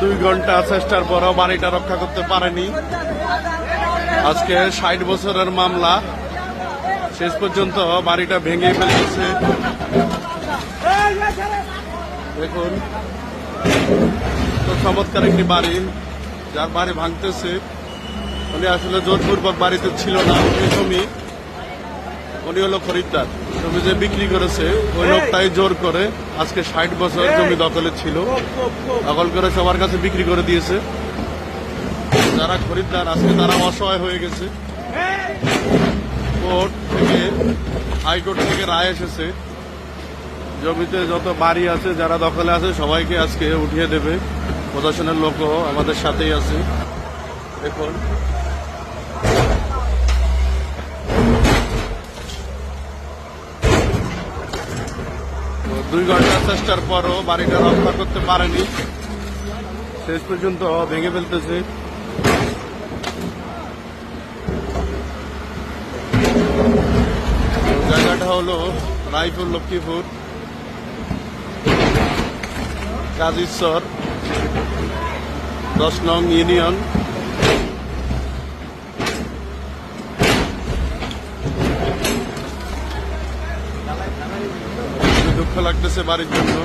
দুই ঘণ্টা চেষ্টার পরও বাড়িটা রক্ষা করতে পারেনি। আজকে ষাট বছরের মামলা। শেষ পর্যন্ত বাড়িটা ভেঙে ফেলেছে। দেখুন, তো চমৎকার একটি বাড়ি, যার বাড়ি ভাঙতেছে। উনি আসলে জোরপূর্বক বাড়িতে ছিল না জমি। উনি হলো খরিদ্দার। জমি যে বিক্রি করেছে ওই লোকটাই জোর করে আজকে ষাট বছর জমি দখলে ছিল। দখল করে সবার কাছে বিক্রি করে দিয়েছে। যারা খরিদ্দার আজকে তারা অসহায় হয়ে গেছে। কোর্ট থেকে হাইকোর্ট থেকে রায় এসেছে। জমিতে যত বাড়ি আছে যারা দখলে আছে সবাইকে আজকে উঠিয়ে দেবে। প্রশাসনের লোকও আমাদের সাথেই আছে। দেখুন দুই ঘণ্টা চেষ্টার পরও বাড়িটা রক্ষা করতে পারেনি। শেষ পর্যন্ত ভেঙে ফেলতেছে। জায়গাটা হলো রায়পুর লক্ষ্মীপুর কাজীশ্বর দশ নং ইউনিয়ন। দুঃখ লাগতেছে বাড়ির জন্য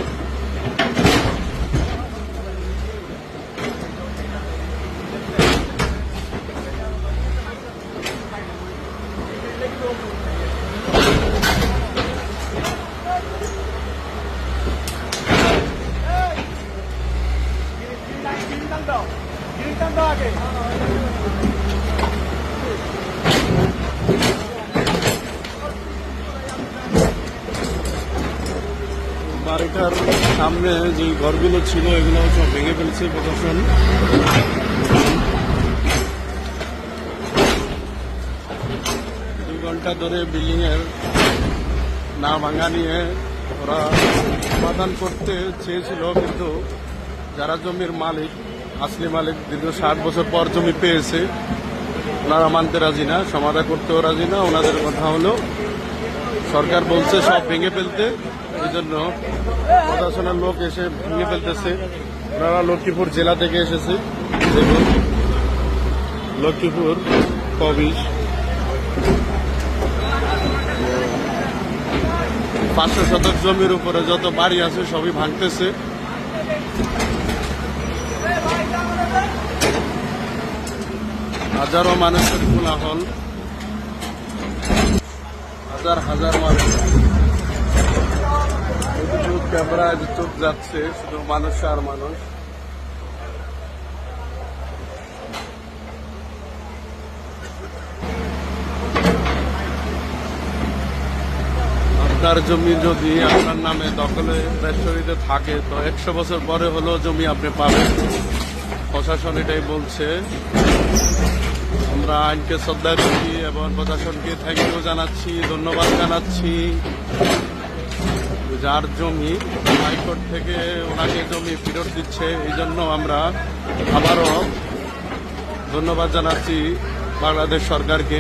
বাড়িটার সামনে যে ঘরগুলো ছিল, এগুলো সব ভেঙে ফেলছে প্রশাসন। দুই ঘণ্টা ধরে বিল্ডিং এর না ভাঙা নিয়ে ওরা সমাধান করতে চেয়েছিল, কিন্তু যারা জমির মালিক, আসলি মালিক, দীর্ঘ ষাট বছর পর জমি পেয়েছে, ওনারা মানতে রাজি না, সমাধান করতেও রাজি না, ওনাদের কথা হলো, সরকার বলছে সব ভেঙে ফেলতে। এই জন্য প্রশাসনের লোক এসে ভেঙে ফেলতেছে। ওনারা লক্ষ্মীপুর জেলা থেকে এসেছে। দেখুন, লক্ষ্মীপুর কবিশ পাঁচশো শতক জমির উপরে যত বাড়ি আছে, সবই ভাঙতেছে। হাজারো মানুষের কোলাহল। হাজার হাজার মানুষ। যাচ্ছে, শুধু মানুষ আর মানুষ। আপনার জমি যদি আপনার নামে দখলে রেস্টুরিতে থাকে, তো একশো বছর পরে হলেও জমি আপনি পাবেন। প্রশাসন এটাই বলছে। আমরা আইনকে শ্রদ্ধা করি এবং প্রশাসনকে থ্যাংক ইউ জানাচ্ছি, ধন্যবাদ জানাচ্ছি। যার জমি হাইকোর্ট থেকে ওনাকে জমি ফেরত দিচ্ছে, এই জন্য আমরা আবারও ধন্যবাদ জানাচ্ছি বাংলাদেশ সরকারকে।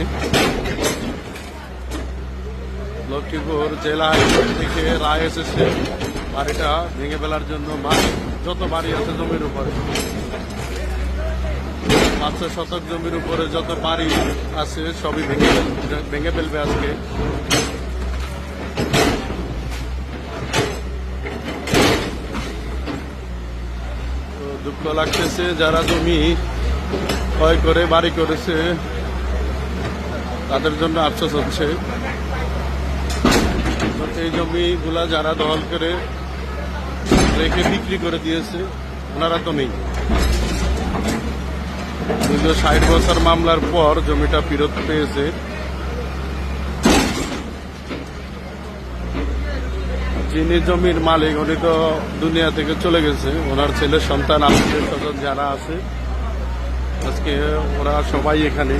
লক্ষ্মীপুর জেলা হাইকোর্ট থেকে রায় এসেছে বাড়িটা ভেঙে ফেলার জন্য যত বাড়ি আছে জমির উপরে। পাঁচশো শতক জমির উপরে যত বাড়ি আছে, সবই ভেঙে ভেঙে ফেলবে আজকে। দুঃখ লাগতেছে, যারা জমি ক্ষয় করে, বাড়ি করেছে, তাদের জন্য আফসোস হচ্ছে। এই জমিগুলা যারা দখল করে, রেখে বিক্রি করে দিয়েছে, ওনারা তো নেই। দীর্ঘ ষাট বছর মামলার পর জমিটা ফেরত পেয়েছে। যিনি জমির মালিক, উনি তো দুনিয়া থেকে চলে গেছে। ওনার ছেলে, সন্তান আত্মীয় স্বজন যারা আছে। আজকে ওরা সবাই এখানে।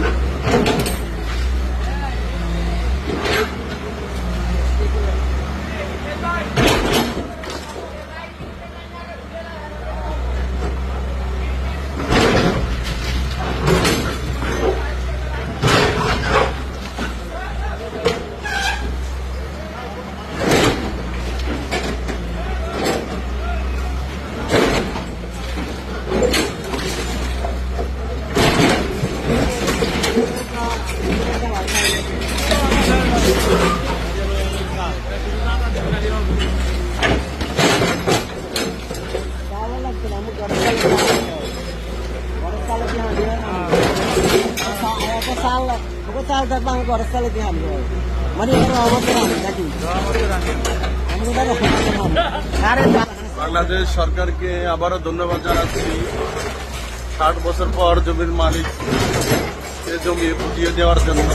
বাংলাদেশ সরকারকে আবারও ধন্যবাদ জানাচ্ছি। ষাট বছর পর জমির মালিক জমি বুঝিয়ে দেওয়ার জন্য।